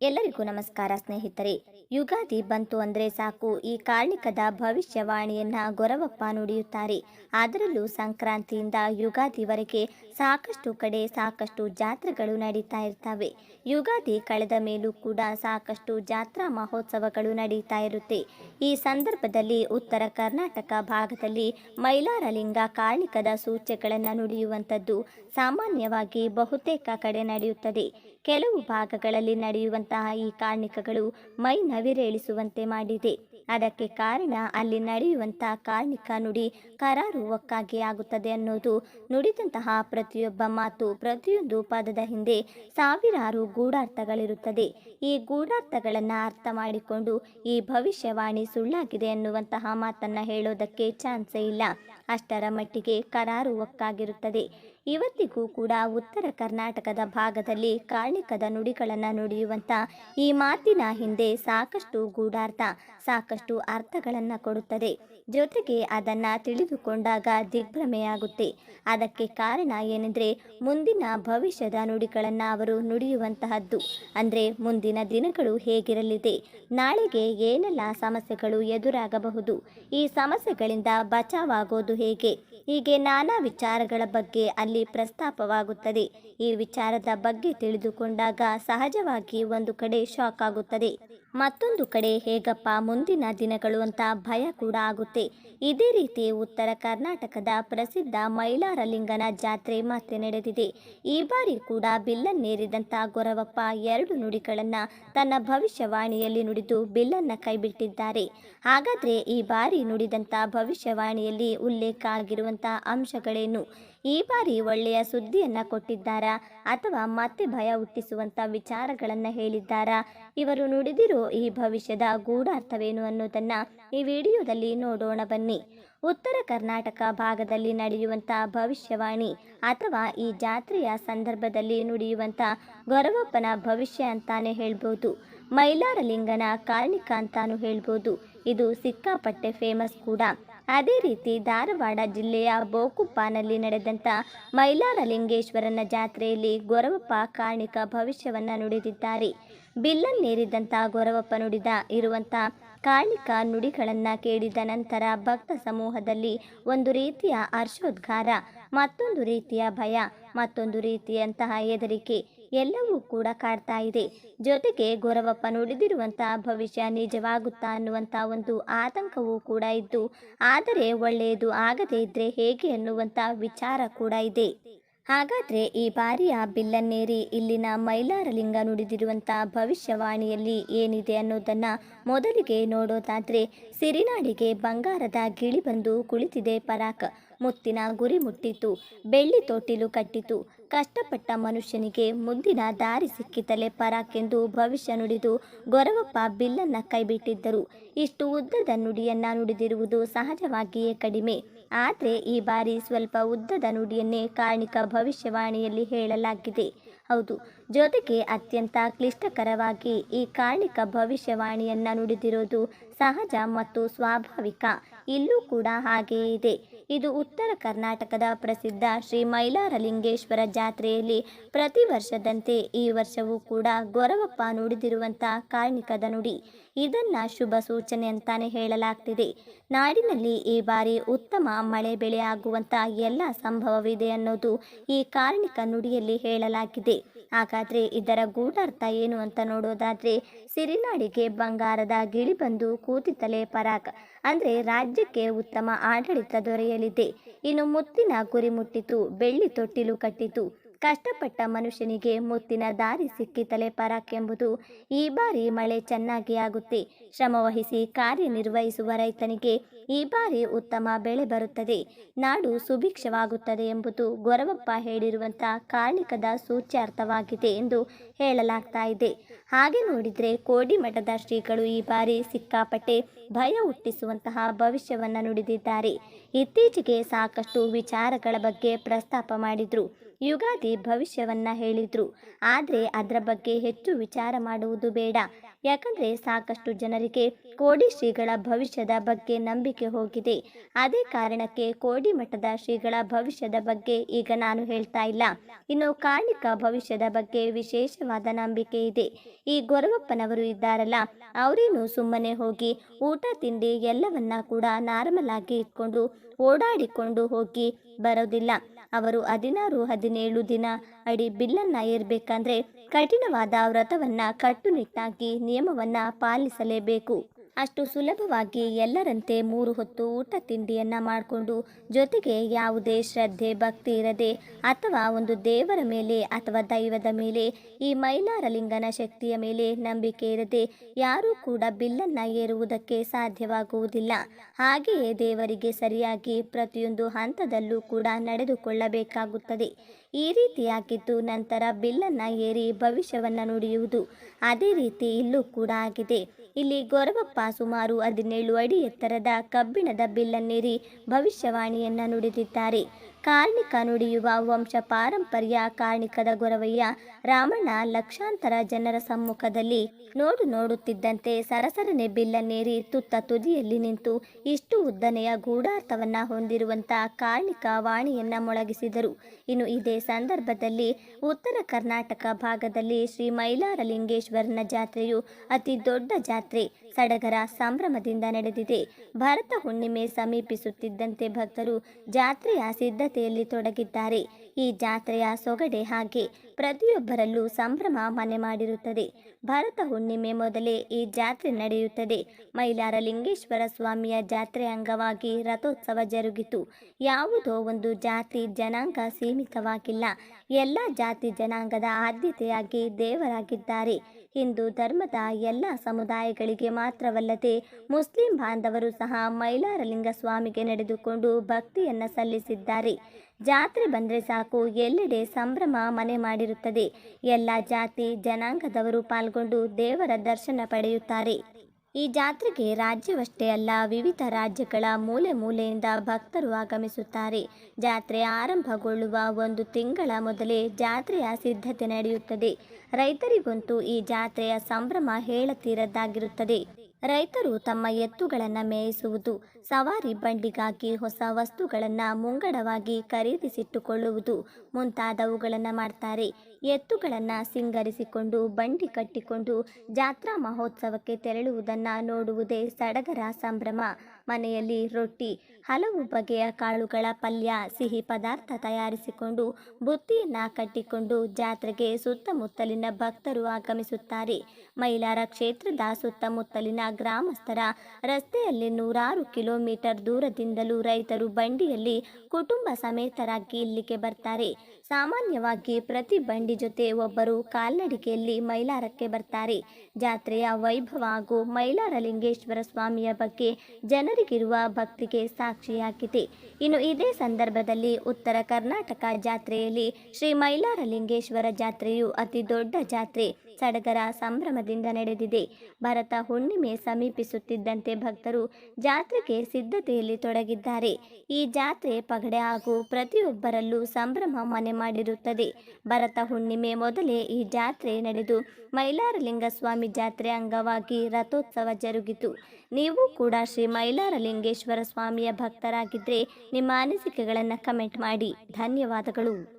ಎಲ್ಲರಿಗೂ ನಮಸ್ಕಾರ ಸ್ನೇಹಿತರೆ. ಯುಗಾದಿ ಬಂತು ಅಂದ್ರೆ ಸಾಕು. ಈ ಕಾರ್ಣಿಕದ ಭವಿಷ್ಯವಾಣಿಯನ್ನ ಗೊರವಪ್ಪ ನುಡಿಯುತ್ತಾರೆ. ಅದರಲ್ಲೂ ಸಂಕ್ರಾಂತಿಯಿಂದ ಯುಗಾದಿವರೆಗೆ ಸಾಕಷ್ಟು ಕಡೆ ಸಾಕಷ್ಟು ಜಾತ್ರೆಗಳು ನಡೀತಾ ಇರ್ತವೆ. ಯುಗಾದಿ ಕಳೆದ ಮೇಲೂ ಕೂಡ ಸಾಕಷ್ಟು ಜಾತ್ರಾ ಮಹೋತ್ಸವಗಳು ನಡೀತಾ ಇರುತ್ತೆ. ಈ ಸಂದರ್ಭದಲ್ಲಿ ಉತ್ತರ ಕರ್ನಾಟಕ ಭಾಗದಲ್ಲಿ ಮೈಲಾರಲಿಂಗ ಕಾರ್ಣಿಕದ ಸೂಚ್ಯಗಳನ್ನು ನುಡಿಯುವಂಥದ್ದು ಸಾಮಾನ್ಯವಾಗಿ ಬಹುತೇಕ ಕಡೆ ನಡೆಯುತ್ತದೆ. ಕೆಲವು ಭಾಗಗಳಲ್ಲಿ ನಡೆಯುವಂತಹ ಈ ಕಾರ್ಣಿಕಗಳು ಮೈ ನವಿರೇಳಿಸುವಂತೆ ಮಾಡಿದೆ. ಅದಕ್ಕೆ ಕಾರಣ ಅಲ್ಲಿ ನಡೆಯುವಂತಹ ಕಾರ್ಣಿಕ ನುಡಿ ಕರಾರು ಒಕ್ಕಾಗಿ ಆಗುತ್ತದೆ ಅನ್ನೋದು. ನುಡಿದಂತಹ ಪ್ರತಿಯೊಬ್ಬ ಮಾತು ಪ್ರತಿಯೊಂದು ಪದದ ಹಿಂದೆ ಸಾವಿರಾರು ಗೂಢಾರ್ಥಗಳಿರುತ್ತದೆ. ಈ ಗೂಢಾರ್ಥಗಳನ್ನು ಅರ್ಥ ಮಾಡಿಕೊಂಡು ಈ ಭವಿಷ್ಯವಾಣಿ ಸುಳ್ಳಾಗಿದೆ ಎನ್ನುವಂತಹ ಮಾತನ್ನು ಹೇಳೋದಕ್ಕೆ ಚಾನ್ಸೇ ಇಲ್ಲ. ಅಷ್ಟರ ಮಟ್ಟಿಗೆ ಕರಾರು ಒಕ್ಕಾಗಿರುತ್ತದೆ. ಇವತ್ತಿಗೂ ಕೂಡ ಉತ್ತರ ಕರ್ನಾಟಕದ ಭಾಗದಲ್ಲಿ ಕಾರ್ಣಿಕದ ನುಡಿಗಳನ್ನು ನುಡಿಯುವಂಥ ಈ ಮಾತಿನ ಹಿಂದೆ ಸಾಕಷ್ಟು ಗೂಢಾರ್ಥ, ಸಾಕಷ್ಟು ಅರ್ಥಗಳನ್ನು ಕೊಡುತ್ತದೆ. ಜೊತೆಗೆ ಅದನ್ನು ತಿಳಿದುಕೊಂಡಾಗ ದಿಗ್ಭ್ರಮೆಯಾಗುತ್ತೆ. ಅದಕ್ಕೆ ಕಾರಣ ಏನೆಂದರೆ ಮುಂದಿನ ಭವಿಷ್ಯದ ನುಡಿಗಳನ್ನು ಅವರು ನುಡಿಯುವಂತಹದ್ದು. ಅಂದರೆ ಮುಂದಿನ ದಿನಗಳು ಹೇಗಿರಲಿದೆ, ನಾಳೆಗೆ ಏನೆಲ್ಲ ಸಮಸ್ಯೆಗಳು ಎದುರಾಗಬಹುದು, ಈ ಸಮಸ್ಯೆಗಳಿಂದ ಬಚಾವಾಗೋದು ಹೇಗೆ? ಹೀಗೆ ನಾನಾ ವಿಚಾರಗಳ ಬಗ್ಗೆ ಅಲ್ಲಿ ಪ್ರಸ್ತಾಪವಾಗುತ್ತದೆ. ಈ ವಿಚಾರದ ಬಗ್ಗೆ ತಿಳಿದುಕೊಂಡಾಗ ಸಹಜವಾಗಿ ಒಂದು ಕಡೆ ಶಾಕ್ ಆಗುತ್ತದೆ. ಮತ್ತೊಂದು ಕಡೆ, ಹೇಗಪ್ಪ, ಮುಂದಿನ ದಿನಗಳು ಅಂತ ಭಯ ಕೂಡ ಆಗುತ್ತೆ. ಇದೇ ರೀತಿ ಉತ್ತರ ಕರ್ನಾಟಕದ ಪ್ರಸಿದ್ಧ ಮೈಲಾರಲಿಂಗನ ಜಾತ್ರೆ ಮತ್ತೆ ನಡೆದಿದೆ. ಈ ಬಾರಿ ಕೂಡ ಬಿಲ್ಲನ್ನೇರಿದಂಥ ಗೊರವಪ್ಪ ಎರಡು ನುಡಿಗಳನ್ನು ತನ್ನ ಭವಿಷ್ಯವಾಣಿಯಲ್ಲಿ ನುಡಿದು ಬಿಲ್ಲನ್ನು ಕೈಬಿಟ್ಟಿದ್ದಾರೆ. ಹಾಗಾದ್ರೆ ಈ ಬಾರಿ ನುಡಿದಂಥ ಭವಿಷ್ಯವಾಣಿಯಲ್ಲಿ ಉಲ್ಲೇಖ ಆಗಿರುವಂಥ ಅಂಶಗಳೇನು? ಈ ಬಾರಿ ಒಳ್ಳೆಯ ಸುದ್ದಿಯನ್ನು ಕೊಟ್ಟಿದ್ದಾರಾ ಅಥವಾ ಮತ್ತೆ ಭಯ ಹುಟ್ಟಿಸುವಂಥ ವಿಚಾರಗಳನ್ನು ಹೇಳಿದ್ದಾರಾ? ಇವರು ಈ ಭವಿಷ್ಯದ ಗೂಢಾರ್ಥವೇನು ಅನ್ನೋದನ್ನ ಈ ವಿಡಿಯೋದಲ್ಲಿ ನೋಡೋಣ ಬನ್ನಿ. ಉತ್ತರ ಕರ್ನಾಟಕ ಭಾಗದಲ್ಲಿ ನಡೆಯುವಂಥ ಭವಿಷ್ಯವಾಣಿ ಅಥವಾ ಈ ಜಾತ್ರೆಯ ಸಂದರ್ಭದಲ್ಲಿ ನುಡಿಯುವಂಥ ಗೊರವಪ್ಪನ ಭವಿಷ್ಯ ಅಂತಾನೆ ಹೇಳ್ಬೋದು. ಮೈಲಾರಲಿಂಗನ ಕಾರ್ಣಿಕ ಅಂತಾನು ಹೇಳ್ಬೋದು. ಇದು ಸಿಕ್ಕಾಪಟ್ಟೆ ಫೇಮಸ್ ಕೂಡ. ಅದೇ ರೀತಿ ಧಾರವಾಡ ಜಿಲ್ಲೆಯ ಬೋಕುಪ್ಪನಲ್ಲಿ ನಡೆದಂಥ ಮೈಲಾರಲಿಂಗೇಶ್ವರನ ಜಾತ್ರೆಯಲ್ಲಿ ಗೊರವಪ್ಪ ಕಾರ್ಣಿಕ ಭವಿಷ್ಯವನ್ನು ನುಡಿದಿದ್ದಾರೆ. ಬಿಲ್ಲನ್ನೇರಿದಂಥ ಗೊರವಪ್ಪ ನುಡಿದ ಇರುವಂಥ ಕಾಳಿಕ ನುಡಿಗಳನ್ನು ಕೇಳಿದ ನಂತರ ಭಕ್ತ ಸಮೂಹದಲ್ಲಿ ಒಂದು ರೀತಿಯ ಹರ್ಷೋದ್ಗಾರ, ಮತ್ತೊಂದು ರೀತಿಯ ಭಯ, ಮತ್ತೊಂದು ರೀತಿಯಂತಹ ಹೆದರಿಕೆ ಎಲ್ಲವೂ ಕೂಡ ಕಾಡ್ತಾ ಇದೆ. ಜೊತೆಗೆ ಗೊರವಪ್ಪ ನುಡಿದಿರುವಂತಹ ಭವಿಷ್ಯ ನಿಜವಾಗುತ್ತಾ ಅನ್ನುವಂಥ ಒಂದು ಆತಂಕವೂ ಕೂಡ ಇದ್ದು, ಆದರೆ ಒಳ್ಳೆಯದು ಆಗದೇ ಇದ್ರೆ ಹೇಗೆ ಅನ್ನುವಂಥ ವಿಚಾರ ಕೂಡ ಇದೆ. ಹಾಗಾದ್ರೆ ಈ ಬಾರಿಯ ಬಿಲ್ಲನ್ನೇರಿ ಇಲ್ಲಿನ ಮೈಲಾರಲಿಂಗ ನುಡಿದಿರುವಂಥ ಭವಿಷ್ಯವಾಣಿಯಲ್ಲಿ ಏನಿದೆ ಅನ್ನೋದನ್ನ ಮೊದಲಿಗೆ ನೋಡೋದಾದ್ರೆ ಸಿರಿನಾಡಿಗೆ ಬಂಗಾರದ ಗಿಳಿ ಬಂದು ಕುಳಿತಿದೆ ಪರಾಕ್. ಮುತ್ತಿನ ಗುರಿ ಮುಟ್ಟಿತು. ಬೆಳ್ಳಿ ತೊಟ್ಟಿಲು ಕಟ್ಟಿತು. ಕಷ್ಟಪಟ್ಟ ಮನುಷ್ಯನಿಗೆ ಮುಂದಿನ ದಾರಿ ಸಿಕ್ಕಿತಲೆ ಪರಾಕೆಂದು ಭವಿಷ್ಯ ನುಡಿದು ಗೊರವಪ್ಪ ಬಿಲ್ಲನ್ನ ಕೈಬಿಟ್ಟಿದ್ದರು. ಇಷ್ಟು ಉದ್ದದ ನುಡಿಯನ್ನ ನುಡಿದಿರುವುದು ಸಹಜವಾಗಿಯೇ ಕಡಿಮೆ. ಆದರೆ ಈ ಬಾರಿ ಸ್ವಲ್ಪ ಉದ್ದದ ನುಡಿಯನ್ನೇ ಕಾರ್ಣಿಕ ಭವಿಷ್ಯವಾಣಿಯಲ್ಲಿ ಹೇಳಲಾಗಿದೆ. ಹೌದು, ಜೊತೆಗೆ ಅತ್ಯಂತ ಕ್ಲಿಷ್ಟಕರವಾಗಿ ಈ ಕಾರ್ಣಿಕ ಭವಿಷ್ಯವಾಣಿಯನ್ನ ನುಡಿದಿರೋದು ಸಹಜ ಮತ್ತು ಸ್ವಾಭಾವಿಕ. ಇಲ್ಲೂ ಕೂಡ ಹಾಗೆಯೇ ಇದೆ. ಇದು ಉತ್ತರ ಕರ್ನಾಟಕದ ಪ್ರಸಿದ್ಧ ಶ್ರೀ ಮೈಲಾರಲಿಂಗೇಶ್ವರ ಜಾತ್ರೆಯಲ್ಲಿ ಪ್ರತಿ ವರ್ಷದಂತೆ ಈ ವರ್ಷವೂ ಕೂಡ ಗೊರವಪ್ಪ ನುಡಿದಿರುವಂಥ ಕಾರ್ಣಿಕದ ನುಡಿ. ಇದನ್ನ ಶುಭ ಸೂಚನೆ ಅಂತಾನೆ ಹೇಳಲಾಗ್ತಿದೆ. ನಾಡಿನಲ್ಲಿ ಈ ಬಾರಿ ಉತ್ತಮ ಮಳೆ ಬೆಳೆ ಆಗುವಂತಹ ಎಲ್ಲ ಸಂಭವವಿದೆ ಅನ್ನೋದು ಈ ಕಾರ್ಣಿಕ ನುಡಿಯಲ್ಲಿ ಹೇಳಲಾಗಿದೆ. ಹಾಗಾದ್ರೆ ಇದರ ಗೂಢಾರ್ಥ ಏನು ಅಂತ ನೋಡೋದಾದ್ರೆ, ಸಿರಿನಾಡಿಗೆ ಬಂಗಾರದ ಗಿಳಿ ಬಂದು ಕೂತಿತಲೆ ಪರಾಕ್ ಅಂದ್ರೆ ರಾಜ್ಯಕ್ಕೆ ಉತ್ತಮ ಆಡಳಿತ ದೊರೆಯಲಿದೆ ಇನ್ನು ಮುತ್ತಿನ ಗುರಿ ಮುಟ್ಟಿತು, ಬೆಳ್ಳಿ ತೊಟ್ಟಿಲು ಕಟ್ಟಿತು. ಕಷ್ಟಪಟ್ಟ ಮನುಷ್ಯನಿಗೆ ಮುತ್ತಿನ ದಾರಿ ಪರಾಕ್ ಎಂಬುದು ಈ ಬಾರಿ ಮಳೆ ಚೆನ್ನಾಗಿ ಆಗುತ್ತೆ. ಶ್ರಮವಹಿಸಿ ಕಾರ್ಯನಿರ್ವಹಿಸುವ ರೈತನಿಗೆ ಈ ಬಾರಿ ಉತ್ತಮ ಬೆಳೆ ಬರುತ್ತದೆ. ನಾಡು ಸುಭಿಕ್ಷವಾಗುತ್ತದೆ ಎಂಬುದು ಗೊರವಪ್ಪ ಹೇಳಿರುವಂಥ ಕಾಳಿಕದ ಸೂಚ್ಯಾರ್ಥವಾಗಿದೆ ಎಂದು ಹೇಳಲಾಗ್ತಾ ಇದೆ. ಹಾಗೆ ನೋಡಿದರೆ ಕೋಡಿಮಠದ ಶ್ರೀಗಳು ಈ ಬಾರಿ ಸಿಕ್ಕಾಪಟ್ಟೆ ಭಯ ಹುಟ್ಟಿಸುವಂತಹ ಭವಿಷ್ಯವನ್ನು ನುಡಿದಿದ್ದಾರೆ. ಇತ್ತೀಚೆಗೆ ಸಾಕಷ್ಟು ವಿಚಾರಗಳ ಬಗ್ಗೆ ಪ್ರಸ್ತಾಪ ಮಾಡಿದ್ರು. ಯುಗಾದಿ ಭವಿಷ್ಯವನ್ನ ಹೇಳಿದ್ರು. ಆದರೆ ಅದರ ಬಗ್ಗೆ ಹೆಚ್ಚು ವಿಚಾರ ಮಾಡುವುದು ಬೇಡ. ಯಾಕಂದ್ರೆ ಸಾಕಷ್ಟು ಜನರಿಗೆ ಕೋಡಿ ಶ್ರೀಗಳ ಭವಿಷ್ಯದ ಬಗ್ಗೆ ನಂಬಿಕೆ ಹೋಗಿದೆ. ಅದೇ ಕಾರಣಕ್ಕೆ ಕೋಡಿ ಮಠದ ಶ್ರೀಗಳ ಭವಿಷ್ಯದ ಬಗ್ಗೆ ಈಗ ನಾನು ಹೇಳ್ತಾ ಇಲ್ಲ. ಇನ್ನು ಕಾರ್ಣಿಕ ಭವಿಷ್ಯದ ಬಗ್ಗೆ ವಿಶೇಷವಾದ ನಂಬಿಕೆ ಇದೆ. ಈ ಗೊರವಪ್ಪನವರು ಇದ್ದಾರಲ್ಲ, ಅವರೇನು ಸುಮ್ಮನೆ ಹೋಗಿ ಊಟ ತಿಂಡಿ ಎಲ್ಲವನ್ನ ಕೂಡ ನಾರ್ಮಲ್ ಆಗಿ ಇಟ್ಕೊಂಡು ಓಡಾಡಿಕೊಂಡು ಹೋಗಿ ಬರೋದಿಲ್ಲ. ಅವರು ಹದಿನಾರು ಹದಿನೇಳು ದಿನ ಅಡಿ ಬಿಲ್ಲನ್ನ ಏರ್ಬೇಕಂದ್ರೆ ಕಠಿಣವಾದ ವ್ರತವನ್ನ ಕಟ್ಟುನಿಟ್ಟಾಗಿ ನಿಯಮವನ್ನ ಪಾಲಿಸಲೇಬೇಕು. ಅಷ್ಟು ಸುಲಭವಾಗಿ ಎಲ್ಲರಂತೆ ಮೂರು ಹೊತ್ತು ಊಟ ತಿಂಡಿಯನ್ನು ಮಾಡಿಕೊಂಡು ಜೊತೆಗೆ ಯಾವುದೇ ಶ್ರದ್ಧೆ, ಭಕ್ತಿ ಇರದೆ ಅಥವಾ ಒಂದು ದೇವರ ಮೇಲೆ ಅಥವಾ ದೈವದ ಮೇಲೆ, ಈ ಮೈಲಾರಲಿಂಗನ ಶಕ್ತಿಯ ಮೇಲೆ ನಂಬಿಕೆ ಇರದೆ ಯಾರೂ ಕೂಡ ಬಿಲ್ಲನ್ನು ಏರುವುದಕ್ಕೆ ಸಾಧ್ಯವಾಗುವುದಿಲ್ಲ. ಹಾಗೆಯೇ ದೇವರಿಗೆ ಸರಿಯಾಗಿ ಪ್ರತಿಯೊಂದು ಹಂತದಲ್ಲೂ ಕೂಡ ನಡೆದುಕೊಳ್ಳಬೇಕಾಗುತ್ತದೆ. ಈ ರೀತಿಯಾಗಿದ್ದು ನಂತರ ಬಿಲ್ಲನ್ನು ಏರಿ ಭವಿಷ್ಯವನ್ನು ನುಡಿಯುವುದು. ಅದೇ ರೀತಿ ಇಲ್ಲೂ ಕೂಡ ಆಗಿದೆ. ಇಲ್ಲಿ ಗೊರವಪ್ಪ ಸುಮಾರು ಹದಿನೇಳು ಅಡಿ ಎತ್ತರದ ಕಬ್ಬಿಣದ ಬಿಲ್ಲನ್ನೇರಿ ಭವಿಷ್ಯವಾಣಿಯನ್ನು ನುಡಿದಿದ್ದಾರೆ. ಕಾರ್ಣಿಕ ನುಡಿಯುವ ವಂಶ ಪಾರಂಪರ್ಯ ಕಾರ್ಣಿಕದ ಗೊರವಯ್ಯ ರಾಮಣ್ಣ ಲಕ್ಷಾಂತರ ಜನರ ಸಮ್ಮುಖದಲ್ಲಿ ನೋಡು ನೋಡುತ್ತಿದ್ದಂತೆ ಸರಸರನೆ ಬಿಲ್ಲನ್ನೇರಿ ತುತ್ತ ತುದಿಯಲ್ಲಿ ನಿಂತು ಇಷ್ಟು ಉದ್ದನೆಯ ಗೂಢಾರ್ಥವನ್ನ ಹೊಂದಿರುವಂತಹ ಕಾರ್ಣಿಕ ವಾಣಿಯನ್ನ ಮೊಳಗಿಸಿದರು. ಇನ್ನು ಇದೇ ಸಂದರ್ಭದಲ್ಲಿ ಉತ್ತರ ಕರ್ನಾಟಕ ಭಾಗದಲ್ಲಿ ಶ್ರೀ ಮೈಲಾರಲಿಂಗೇಶ್ವರನ ಜಾತ್ರೆಯು ಅತಿ ದೊಡ್ಡ ಜಾತ್ರೆ. ಸಡಗರ ಸಂಭ್ರಮದಿಂದ ನಡೆದಿದೆ. ಭರತ ಹುಣ್ಣಿಮೆ ಸಮೀಪಿಸುತ್ತಿದ್ದಂತೆ ಭಕ್ತರು ಜಾತ್ರೆಯ ಸಿದ್ಧತೆಯಲ್ಲಿ ತೊಡಗಿದ್ದಾರೆ. ಈ ಜಾತ್ರೆಯ ಸೊಗಡೆ ಹಾಗೆ ಪ್ರತಿಯೊಬ್ಬರಲ್ಲೂ ಸಂಭ್ರಮ ಮನೆ ಮಾಡಿರುತ್ತದೆ. ಭರತ ಹುಣ್ಣಿಮೆ ಮೊದಲೇ ಈ ಜಾತ್ರೆ ನಡೆಯುತ್ತದೆ. ಮೈಲಾರ ಲಿಂಗೇಶ್ವರ ಸ್ವಾಮಿಯ ಜಾತ್ರೆ ಅಂಗವಾಗಿ ರಥೋತ್ಸವ ಜರುಗಿತು. ಯಾವುದೋ ಒಂದು ಜಾತಿ ಜನಾಂಗ ಸೀಮಿತವಾಗಿಲ್ಲ. ಎಲ್ಲ ಜಾತಿ ಜನಾಂಗದ ಆದ್ಯತೆಯಾಗಿ ದೇವರಾಗಿದ್ದಾರೆ. ಹಿಂದೂ ಧರ್ಮದ ಎಲ್ಲ ಸಮುದಾಯಗಳಿಗೆ ಮಾತ್ರವಲ್ಲದೆ ಮುಸ್ಲಿಂ ಬಾಂಧವರು ಸಹ ಮೈಲಾರಲಿಂಗ ಸ್ವಾಮಿಗೆ ನಡೆದುಕೊಂಡು ಭಕ್ತಿಯನ್ನ ಸಲ್ಲಿಸಿದ್ದಾರೆ. ಜಾತ್ರೆ ಬಂದರೆ ಸಾಕು, ಎಲ್ಲೆಡೆ ಸಂಭ್ರಮ ಮನೆ ಮಾಡಿರುತ್ತದೆ. ಎಲ್ಲ ಜಾತಿ ಜನಾಂಗದವರು ಪಾಲ್ಗೊಂಡು ದೇವರ ದರ್ಶನ ಪಡೆಯುತ್ತಾರೆ. ಈ ಜಾತ್ರೆಗೆ ರಾಜ್ಯವಷ್ಟೇ ಅಲ್ಲ, ವಿವಿಧ ರಾಜ್ಯಗಳ ಮೂಲೆ ಮೂಲೆಯಿಂದ ಭಕ್ತರು ಆಗಮಿಸುತ್ತಾರೆ. ಜಾತ್ರೆ ಆರಂಭಗೊಳ್ಳುವ ಒಂದು ತಿಂಗಳ ಮೊದಲೇ ಜಾತ್ರೆಯ ಸಿದ್ಧತೆ ನಡೆಯುತ್ತದೆ. ರೈತರಿಗಂತೂ ಈ ಜಾತ್ರೆಯ ಸಂಭ್ರಮ ಹೇಳತೀರದ್ದಾಗಿರುತ್ತದೆ. ರೈತರು ತಮ್ಮ ಎತ್ತುಗಳನ್ನು ಮೇಯಿಸುವುದು, ಸವಾರಿ ಬಂಡಿಗಾಗಿ ಹೊಸ ವಸ್ತುಗಳನ್ನು ಮುಂಗಡವಾಗಿ ಖರೀದಿಸಿಟ್ಟುಕೊಳ್ಳುವುದು ಮುಂತಾದವುಗಳನ್ನು ಮಾಡ್ತಾರೆ. ಎತ್ತುಗಳನ್ನು ಸಿಂಗರಿಸಿಕೊಂಡು, ಬಂಡಿ ಕಟ್ಟಿಕೊಂಡು ಜಾತ್ರಾ ಮಹೋತ್ಸವಕ್ಕೆ ತೆರಳುವುದನ್ನು ನೋಡುವುದೇ ಸಡಗರ ಸಂಭ್ರಮ. ಮನೆಯಲ್ಲಿ ರೊಟ್ಟಿ, ಹಲವು ಬಗೆಯ ಕಾಳುಗಳ ಪಲ್ಯ, ಸಿಹಿ ಪದಾರ್ಥ ತಯಾರಿಸಿಕೊಂಡು ಬುತ್ತಿಯನ್ನ ಕಟ್ಟಿಕೊಂಡು ಜಾತ್ರೆಗೆ ಸುತ್ತಮುತ್ತಲಿನ ಭಕ್ತರು ಆಗಮಿಸುತ್ತಾರೆ. ಮೈಲಾರ ಕ್ಷೇತ್ರದ ಸುತ್ತಮುತ್ತಲಿನ ಗ್ರಾಮಸ್ಥರ ರಸ್ತೆಯಲ್ಲಿ ನೂರಾರು ಕಿಲೋಮೀಟರ್ ದೂರದಿಂದಲೂ ರೈತರು ಬಂಡಿಯಲ್ಲಿ ಕುಟುಂಬ ಸಮೇತರಾಗಿ ಇಲ್ಲಿಗೆ ಬರ್ತಾರೆ. ಸಾಮಾನ್ಯವಾಗಿ ಪ್ರತಿ ಬಂಡಿ ಜೊತೆ ಒಬ್ಬರು ಕಾಲ್ನಡಿಗೆಯಲ್ಲಿ ಮೈಲಾರಕ್ಕೆ ಬರ್ತಾರೆ. ಜಾತ್ರೆಯ ವೈಭವ ಹಾಗೂ ಮೈಲಾರ ಲಿಂಗೇಶ್ವರ ಸ್ವಾಮಿಯ ಬಗ್ಗೆ ಜನರಿಗಿರುವ ಭಕ್ತಿಗೆ ಸಾಕ್ಷಿಯಾಗಿದೆ. ಇನ್ನು ಇದೇ ಸಂದರ್ಭದಲ್ಲಿ ಉತ್ತರ ಕರ್ನಾಟಕ ಜಾತ್ರೆಯಲ್ಲಿ ಶ್ರೀ ಮೈಲಾರಲಿಂಗೇಶ್ವರ ಜಾತ್ರೆಯು ಅತಿ ದೊಡ್ಡ ಜಾತ್ರೆ ಸಡಗರ ಸಂಭ್ರಮದಿಂದ ನಡೆದಿದೆ. ಭರತ ಹುಣ್ಣಿಮೆ ಸಮೀಪಿಸುತ್ತಿದ್ದಂತೆ ಭಕ್ತರು ಜಾತ್ರೆಗೆ ಸಿದ್ಧತೆಯಲ್ಲಿ ತೊಡಗಿದ್ದಾರೆ. ಈ ಜಾತ್ರೆ ಪಗಡೆ ಹಾಗೂ ಪ್ರತಿಯೊಬ್ಬರಲ್ಲೂ ಸಂಭ್ರಮ ಮನೆ ಮಾಡಿರುತ್ತದೆ. ಭರತ ಹುಣ್ಣಿಮೆ ಮೊದಲೇ ಈ ಜಾತ್ರೆ ನಡೆದು ಮೈಲಾರಲಿಂಗ ಸ್ವಾಮಿ ಜಾತ್ರೆ ಅಂಗವಾಗಿ ರಥೋತ್ಸವ ಜರುಗಿತು. ನೀವು ಕೂಡ ಶ್ರೀ ಮೈಲಾರಲಿಂಗೇಶ್ವರ ಸ್ವಾಮಿಯ ಭಕ್ತರಾಗಿದ್ದರೆ ನಿಮ್ಮ ಅನಿಸಿಕೆಗಳನ್ನು ಕಮೆಂಟ್ ಮಾಡಿ. ಧನ್ಯವಾದಗಳು.